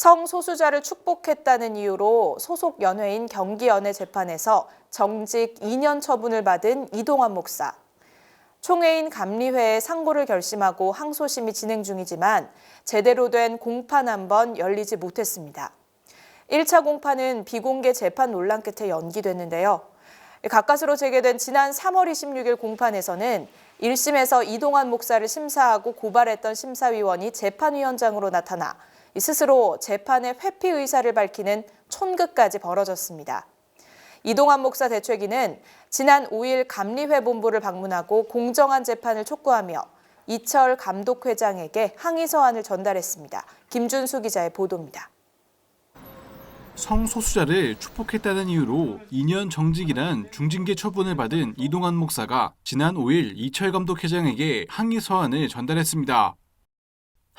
성소수자를 축복했다는 이유로 소속 연회인 경기연회 재판에서 정직 2년 처분을 받은 이동환 목사. 총회인 감리회에 상고를 결심하고 항소심이 진행 중이지만 제대로 된 공판 한 번 열리지 못했습니다. 1차 공판은 비공개 재판 논란 끝에 연기됐는데요. 가까스로 재개된 지난 3월 26일 공판에서는 1심에서 이동환 목사를 심사하고 고발했던 심사위원이 재판위원장으로 나타나 스스로 재판의 회피 의사를 밝히는 촌극까지 벌어졌습니다. 이동환 목사 대최기는 지난 5일 감리회 본부를 방문하고 공정한 재판을 촉구하며 이철 감독회장에게 항의 서한을 전달했습니다. 김준수 기자의 보도입니다. 성소수자를 축복했다는 이유로 2년 정직이란 중징계 처분을 받은 이동환 목사가 지난 5일 이철 감독회장에게 항의 서한을 전달했습니다.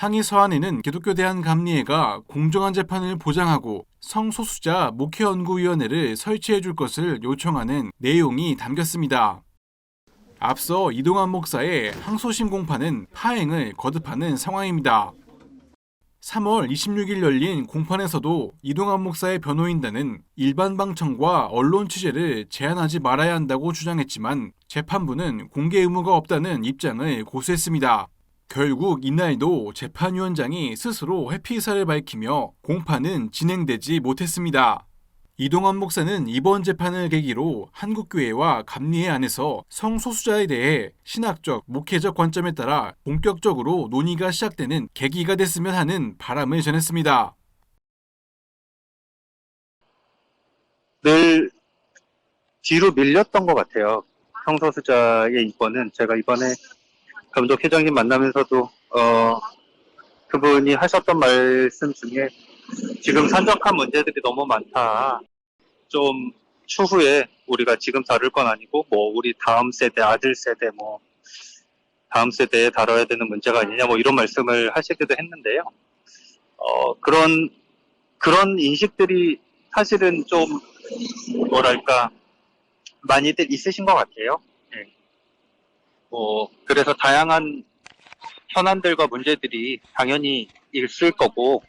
항의 서한에는 기독교 대한 감리회가 공정한 재판을 보장하고 성소수자 목회연구위원회를 설치해 줄 것을 요청하는 내용이 담겼습니다. 앞서 이동환 목사의 항소심 공판은 파행을 거듭하는 상황입니다. 3월 26일 열린 공판에서도 이동환 목사의 변호인단은 일반 방청과 언론 취재를 제한하지 말아야 한다고 주장했지만 재판부는 공개 의무가 없다는 입장을 고수했습니다. 결국 이날도 재판위원장이 스스로 회피 의사를 밝히며 공판은 진행되지 못했습니다. 이동환 목사는 이번 재판을 계기로 한국교회와 감리회 안에서 성소수자에 대해 신학적, 목회적 관점에 따라 본격적으로 논의가 시작되는 계기가 됐으면 하는 바람을 전했습니다. 늘 뒤로 밀렸던 것 같아요. 성소수자의 이권은 제가 이번에 감독 회장님 만나면서도 어 그분이 하셨던 말씀 중에 지금 산적한 문제들이 너무 많다. 좀 추후에 우리가 지금 다룰 건 아니고 뭐 우리 다음 세대 아들 세대 뭐 다음 세대에 다뤄야 되는 문제가 아니냐 뭐 이런 말씀을 하시기도 했는데요. 어 그런 그런 인식들이 사실은 좀 뭐랄까 많이들 있으신 것 같아요. 예. 뭐 그래서 다양한 현안들과 문제들이 당연히 있을 거고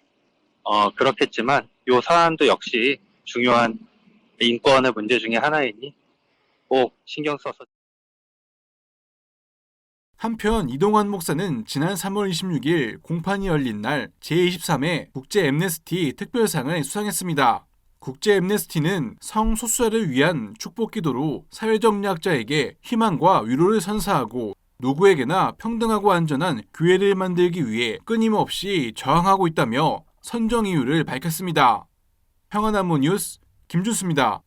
어 그렇겠지만 요 사안도 역시 중요한 인권의 문제 중에 하나이니 꼭 신경 써서 한편 이동환 목사는 지난 3월 26일 공판이 열린 날 제23회 국제 엠네스티 특별상을 수상했습니다. 국제 엠네스티는 성소수자를 위한 축복 기도로 사회적 약자에게 희망과 위로를 선사하고 누구에게나 평등하고 안전한 교회를 만들기 위해 끊임없이 저항하고 있다며 선정 이유를 밝혔습니다. 평안한모 뉴스 김준수입니다.